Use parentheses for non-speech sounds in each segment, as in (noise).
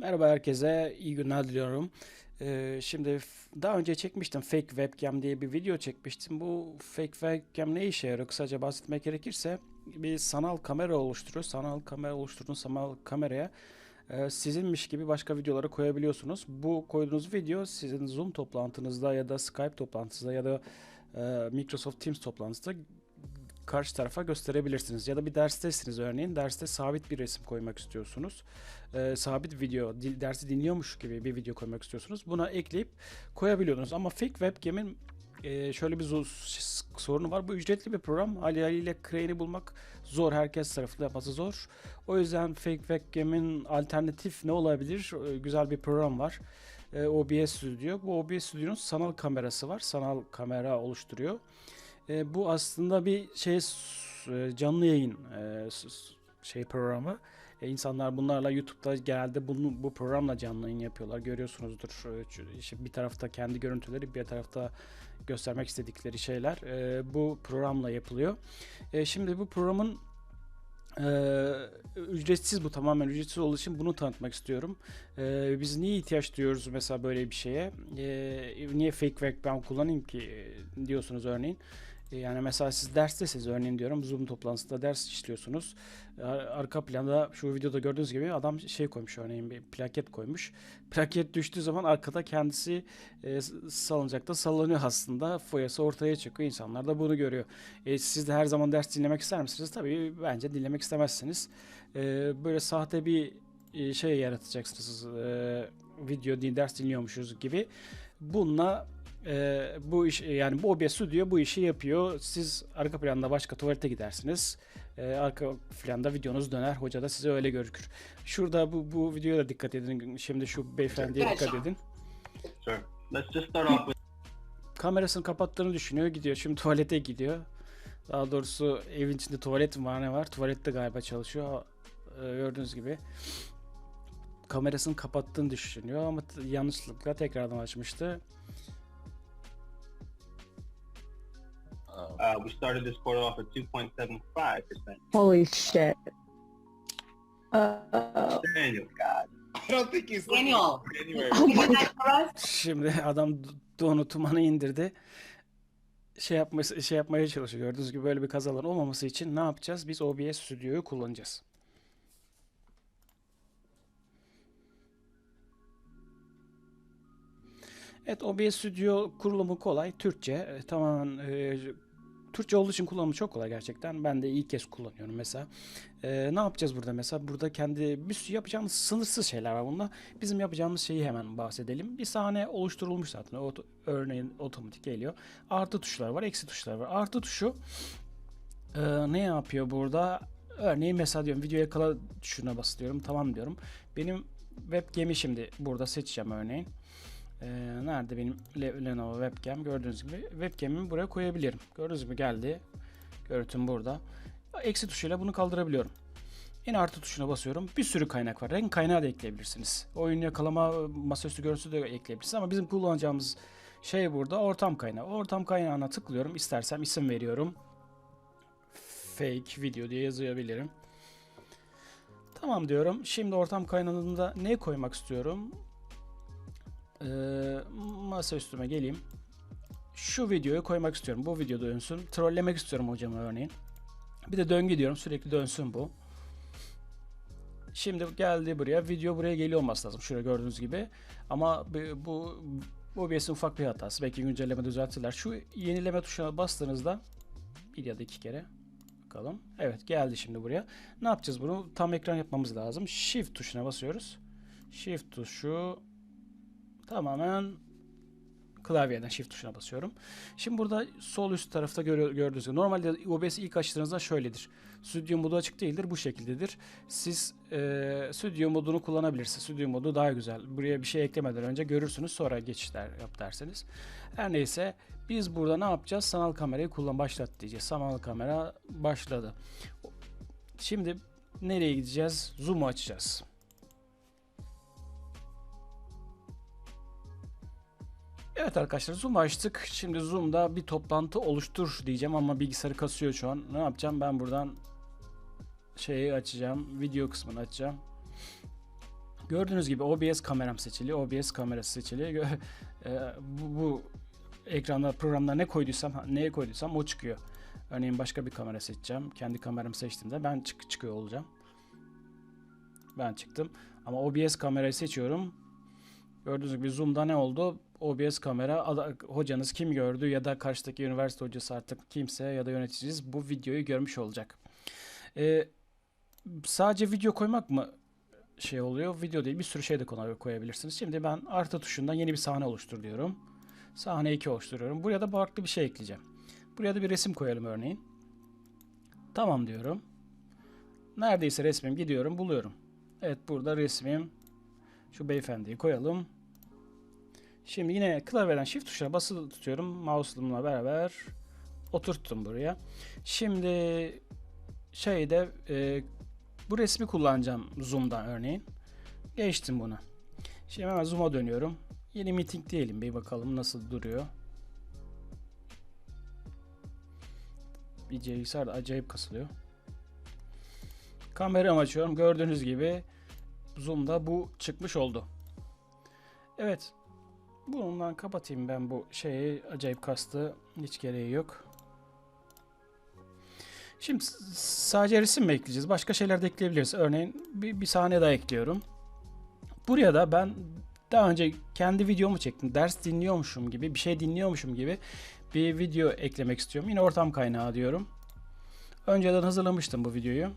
Merhaba herkese, iyi günler diliyorum. Ee, şimdi daha önce çekmiştim Fake Webcam diye bir video çekmiştim. Bu Fake Webcam ne işe yarıyor? Kısaca bahsetmek gerekirse bir sanal kamera oluşturuyor. Sanal kamera oluşturduğunuz sanal kameraya e, sizinmiş gibi başka videoları koyabiliyorsunuz. Bu koyduğunuz video sizin Zoom toplantınızda ya da Skype toplantınızda ya da e, Microsoft Teams toplantısında karşı tarafa gösterebilirsiniz. Ya da bir derstesiniz örneğin. Derste sabit bir resim koymak istiyorsunuz. Ee, sabit video, dil- dersi dinliyormuş gibi bir video koymak istiyorsunuz. Buna ekleyip koyabiliyorsunuz. Ama fake webcam'in e, şöyle bir zo- sorunu var. Bu ücretli bir program. Haliyle Crane'i bulmak zor. Herkes tarafından yapması zor. O yüzden fake webcam'in alternatif ne olabilir? Ee, güzel bir program var. Ee, OBS Studio. Bu OBS Studio'nun sanal kamerası var. Sanal kamera oluşturuyor. E, bu aslında bir şey e, canlı yayın e, şey programı. E, insanlar bunlarla YouTube'da genelde bunu bu programla canlı yayın yapıyorlar. Görüyorsunuzdur. E, işte bir tarafta kendi görüntüleri, bir tarafta göstermek istedikleri şeyler e, bu programla yapılıyor. E, şimdi bu programın e, ücretsiz bu tamamen ücretsiz olduğu için bunu tanıtmak istiyorum. E, biz niye ihtiyaç duyuyoruz mesela böyle bir şeye? E, niye fake webcam kullanayım ki e, diyorsunuz örneğin. E, Yani mesela siz derstesiniz örneğin diyorum Zoom toplantısında ders işliyorsunuz. Ar- Arka planda şu videoda gördüğünüz gibi adam şey koymuş örneğin bir plaket koymuş. (laughs) Plaket düştüğü zaman arkada kendisi e, salıncakta sallanıyor aslında. Foyası ortaya çıkıyor. İnsanlar da bunu görüyor. E, siz de her zaman ders dinlemek ister misiniz? Tabii bence dinlemek istemezsiniz. E, böyle sahte bir e, şey yaratacaksınız. E, video ders dinliyormuşuz gibi. Bununla e, bu iş yani bu OBS Studio bu işi yapıyor. Siz arka planda başka tuvalete gidersiniz. E, arka planda videonuz döner. Hoca da size öyle görükür. Şurada bu bu videoya da dikkat edin. Şimdi şu beyefendiye dikkat edin. Sure. Let's just start off with Kamerasını kapattığını düşünüyor gidiyor. Şimdi tuvalete gidiyor. Daha doğrusu evin içinde tuvalet mi var ne var? Tuvalette galiba çalışıyor. Ee, gördüğünüz gibi. Kamerasını kapattığını düşünüyor ama yanlışlıkla tekrardan açmıştı. Uh, we started this quarter off at 2.75 percent. Holy shit. Uh, Daniel, I don't think he's Daniel. oh god. us? Şimdi adam donu tumanı indirdi. Şey yapması şey yapmaya çalışıyor. Gördüğünüz gibi böyle bir kazalar olmaması için ne yapacağız? Biz OBS Studio'yu kullanacağız. Evet OBS Studio kurulumu kolay. Türkçe. E, tamamen e, Türkçe olduğu için kullanımı çok kolay gerçekten. Ben de ilk kez kullanıyorum mesela. E, ne yapacağız burada mesela? Burada kendi bir sürü yapacağımız sınırsız şeyler var bunda. Bizim yapacağımız şeyi hemen bahsedelim. Bir sahne oluşturulmuş zaten. O, örneğin otomatik geliyor. Artı tuşlar var, eksi tuşlar var. Artı tuşu e, ne yapıyor burada? Örneğin mesela diyorum videoya kala tuşuna basıyorum. Tamam diyorum. Benim webcam'i şimdi burada seçeceğim örneğin. Ee, nerede benim Le- Lenovo webcam gördüğünüz gibi webcam'imi buraya koyabilirim. Gördüğünüz gibi geldi. Görüntüm burada. Eksi tuşuyla bunu kaldırabiliyorum. Yine artı tuşuna basıyorum. Bir sürü kaynak var. Renk kaynağı da ekleyebilirsiniz. Oyun yakalama, masaüstü görüntüsü de ekleyebilirsiniz. Ama bizim kullanacağımız şey burada ortam kaynağı. Ortam kaynağına tıklıyorum. İstersem isim veriyorum. Fake video diye yazabilirim. Tamam diyorum. Şimdi ortam kaynağında ne koymak istiyorum? Ee, masa üstüme geleyim. Şu videoyu koymak istiyorum. Bu video dönsün. Trollemek istiyorum hocamı örneğin. Bir de döngü diyorum. Sürekli dönsün bu. Şimdi geldi buraya. Video buraya geliyor olması lazım. Şurada gördüğünüz gibi. Ama bu OBS'in ufak bir hatası. Belki güncelleme düzeltirler. Şu yenileme tuşuna bastığınızda bir ya da iki kere bakalım. Evet geldi şimdi buraya. Ne yapacağız bunu? Tam ekran yapmamız lazım. Shift tuşuna basıyoruz. Shift tuşu tamamen klavyeden shift tuşuna basıyorum. Şimdi burada sol üst tarafta görü- gördüğünüz gibi normalde OBS ilk açtığınızda şöyledir. Stüdyo modu açık değildir. Bu şekildedir. Siz e, stüdyo modunu kullanabilirsiniz. Stüdyo modu daha güzel. Buraya bir şey eklemeden önce görürsünüz. Sonra geçişler yap derseniz. Her neyse biz burada ne yapacağız? Sanal kamerayı kullan başlat diyeceğiz. Sanal kamera başladı. Şimdi nereye gideceğiz? Zoom'u açacağız. Evet arkadaşlar Zoom açtık. Şimdi Zoom'da bir toplantı oluştur diyeceğim ama bilgisayarı kasıyor şu an. Ne yapacağım? Ben buradan şeyi açacağım. Video kısmını açacağım. Gördüğünüz gibi OBS kameram seçili, OBS kamerası seçili. (laughs) E, bu, bu ekranda programda ne koyduysam, neye koyduysam o çıkıyor. Örneğin başka bir kamera seçeceğim. Kendi kameramı seçtiğimde ben çık çıkıyor olacağım. Ben çıktım. Ama OBS kamerayı seçiyorum. Gördüğünüz gibi Zoom'da ne oldu? OBS kamera hocanız kim gördü ya da karşıdaki üniversite hocası artık kimse ya da yöneticiniz bu videoyu görmüş olacak. Ee, sadece video koymak mı şey oluyor? Video değil bir sürü şey de koy- koyabilirsiniz. Şimdi ben artı tuşundan yeni bir sahne oluştur diyorum. Sahne 2 oluşturuyorum. Buraya da farklı bir şey ekleyeceğim. Buraya da bir resim koyalım örneğin. Tamam diyorum. Neredeyse resmim gidiyorum buluyorum. Evet burada resmim. Şu beyefendiyi koyalım. Şimdi yine klavyeden shift tuşuna basılı tutuyorum. Mouse'umla beraber oturttum buraya. Şimdi şeyde e, bu resmi kullanacağım Zoom'dan örneğin. Geçtim bunu. Şimdi hemen Zoom'a dönüyorum. Yeni meeting diyelim bir bakalım nasıl duruyor. Bir bilgisayar da acayip kasılıyor. Kameramı açıyorum. Gördüğünüz gibi Zoom'da bu çıkmış oldu. Evet. Bundan kapatayım ben bu şeyi. Acayip kastı. Hiç gereği yok. Şimdi sadece resim mi ekleyeceğiz? Başka şeyler de ekleyebiliriz. Örneğin bir, bir sahne daha ekliyorum. Buraya da ben daha önce kendi videomu çektim. Ders dinliyormuşum gibi, bir şey dinliyormuşum gibi bir video eklemek istiyorum. Yine ortam kaynağı diyorum. Önceden hazırlamıştım bu videoyu.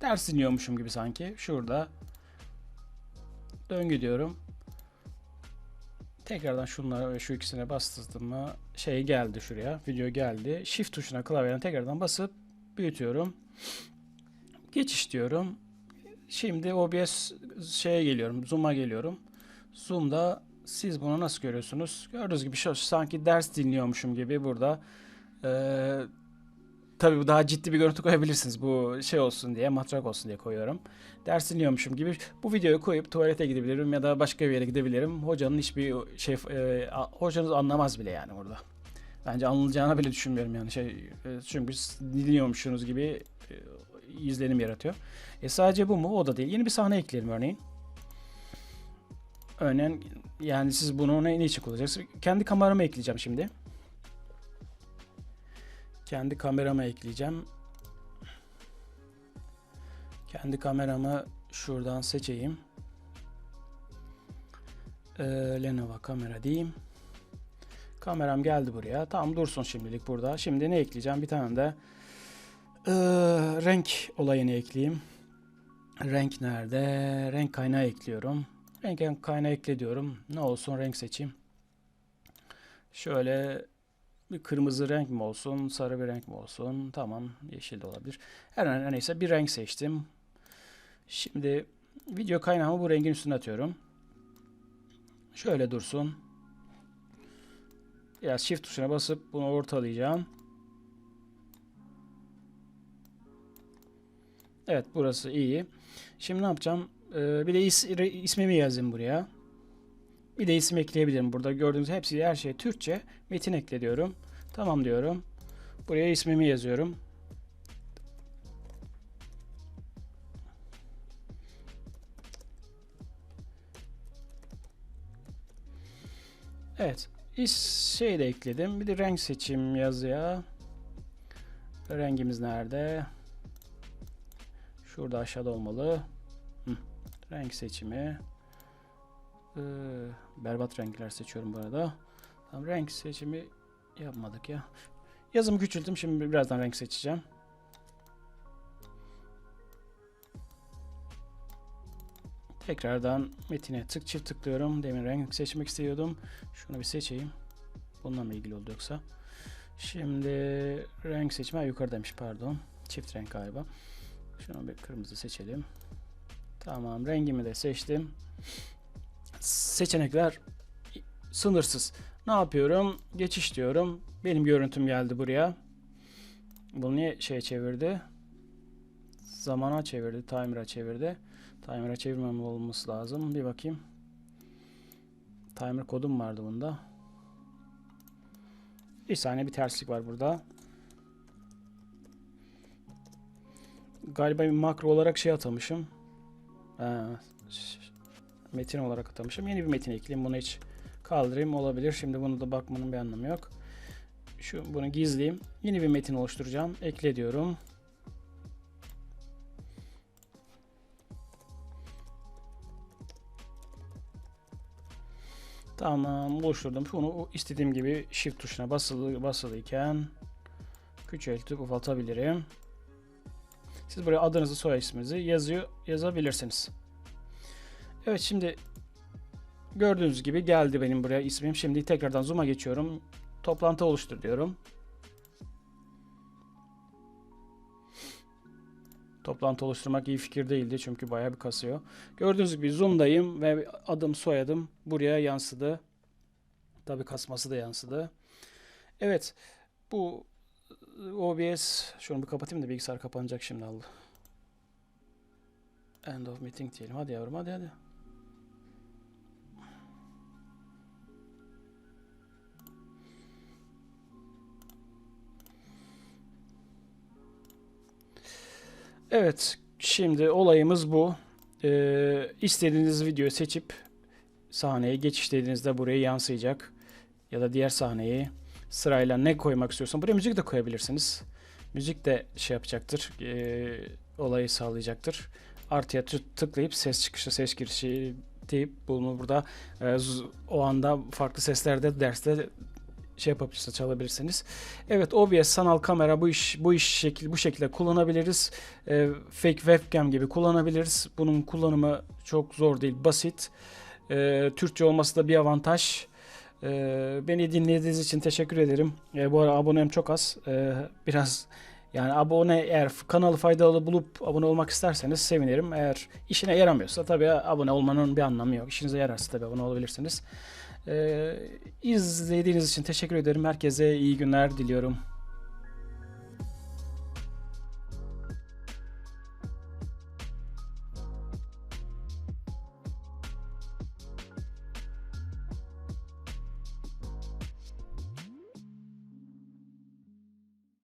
Ders dinliyormuşum gibi sanki. Şurada döngü diyorum. Tekrardan şunlara şu ikisine bastırdım mı şey geldi şuraya. Video geldi. Shift tuşuna klavyeden tekrardan basıp büyütüyorum. Geçiş diyorum. Şimdi OBS şeye geliyorum. Zoom'a geliyorum. Zoom'da siz bunu nasıl görüyorsunuz? Gördüğünüz gibi şu sanki ders dinliyormuşum gibi burada. Ee, tabii bu daha ciddi bir görüntü koyabilirsiniz. Bu şey olsun diye, matrak olsun diye koyuyorum. Ders dinliyormuşum gibi. Bu videoyu koyup tuvalete gidebilirim ya da başka bir yere gidebilirim. Hocanın hiçbir şey, e, hocanız anlamaz bile yani burada. Bence anılacağını bile düşünmüyorum yani şey e, çünkü dinliyormuşsunuz gibi e, izlenim yaratıyor. E sadece bu mu? O da değil. Yeni bir sahne ekleyelim örneğin. Örneğin yani siz bunu ne, ne için kullanacaksınız? Kendi kameramı ekleyeceğim şimdi. Kendi kameramı ekleyeceğim. Kendi kameramı şuradan seçeyim. Ee, Lenovo kamera diyeyim. Kameram geldi buraya. Tamam dursun şimdilik burada. Şimdi ne ekleyeceğim? Bir tane de ee, renk olayını ekleyeyim. Renk nerede? Renk kaynağı ekliyorum. Renk kaynağı ekle diyorum. Ne olsun renk seçeyim. Şöyle bir kırmızı renk mi olsun, sarı bir renk mi olsun? Tamam, yeşil de olabilir. Her her neyse bir renk seçtim. Şimdi video kaynağımı bu rengin üstüne atıyorum. Şöyle dursun. Biraz shift tuşuna basıp bunu ortalayacağım. Evet burası iyi. Şimdi ne yapacağım? Ee, bir de is, ismimi yazayım buraya. Bir de isim ekleyebilirim. Burada gördüğünüz hepsi her şey Türkçe. Metin ekle diyorum. Tamam diyorum. Buraya ismimi yazıyorum. Evet. İs şey de ekledim. Bir de renk seçeyim yazıya. Rengimiz nerede? Şurada aşağıda olmalı. Hı. Renk seçimi. Ee, berbat renkler seçiyorum bu arada. Tamam, renk seçimi yapmadık ya. Yazımı küçülttüm. Şimdi birazdan renk seçeceğim. Tekrardan metine tık çift tıklıyorum. Demin renk seçmek istiyordum. Şunu bir seçeyim. Bununla mı ilgili oldu yoksa? Şimdi renk seçimi ha, yukarıdaymış pardon. Çift renk galiba. Şunu bir kırmızı seçelim. Tamam rengimi de seçtim. Seçenekler sınırsız. Ne yapıyorum? Geçiş diyorum. Benim görüntüm geldi buraya. Bunu niye şeye çevirdi? Zamana çevirdi. Timer'a çevirdi. Timer'a çevirmem olması lazım. Bir bakayım. Timer kodum vardı bunda. Bir saniye bir terslik var burada. Galiba bir makro olarak şey atamışım. Ş- metin olarak atamışım. Yeni bir metin ekleyeyim. Bunu hiç kaldırayım olabilir. Şimdi bunu da bakmanın bir anlamı yok. Şu bunu gizleyeyim. Yeni bir metin oluşturacağım. Ekle diyorum. Tamam oluşturdum. Bunu istediğim gibi shift tuşuna basılı basılıyken küçültüp ufaltabilirim. Siz buraya adınızı soy isminizi yazıyor yazabilirsiniz. Evet şimdi gördüğünüz gibi geldi benim buraya ismim. Şimdi tekrardan zoom'a geçiyorum. Toplantı oluştur diyorum. Toplantı oluşturmak iyi fikir değildi çünkü bayağı bir kasıyor. Gördüğünüz gibi zoom'dayım ve adım soyadım buraya yansıdı. Tabi kasması da yansıdı. Evet bu OBS şunu bir kapatayım da bilgisayar kapanacak şimdi Allah. End of meeting diyelim. Hadi yavrum hadi hadi. Evet, şimdi olayımız bu. Ee, istediğiniz videoyu seçip sahneye geçiş dediğinizde buraya yansıyacak. Ya da diğer sahneyi sırayla ne koymak istiyorsan buraya müzik de koyabilirsiniz. Müzik de şey yapacaktır, ee, olayı sağlayacaktır. Artıya tı- tıklayıp ses çıkışı, ses girişi deyip bunu burada e, o anda farklı seslerde derste şey yapabilirsiniz, çalabilirsiniz. Evet OBS sanal kamera bu iş bu iş şekil bu şekilde kullanabiliriz. Ee, fake webcam gibi kullanabiliriz. Bunun kullanımı çok zor değil, basit. Ee, Türkçe olması da bir avantaj. Ee, beni dinlediğiniz için teşekkür ederim. Ee, bu ara abonem çok az. Ee, biraz yani abone eğer kanalı faydalı bulup abone olmak isterseniz sevinirim. Eğer işine yaramıyorsa tabii abone olmanın bir anlamı yok. İşinize yararsa tabii abone olabilirsiniz. Ee, izlediğiniz için teşekkür ederim. Herkese iyi günler diliyorum.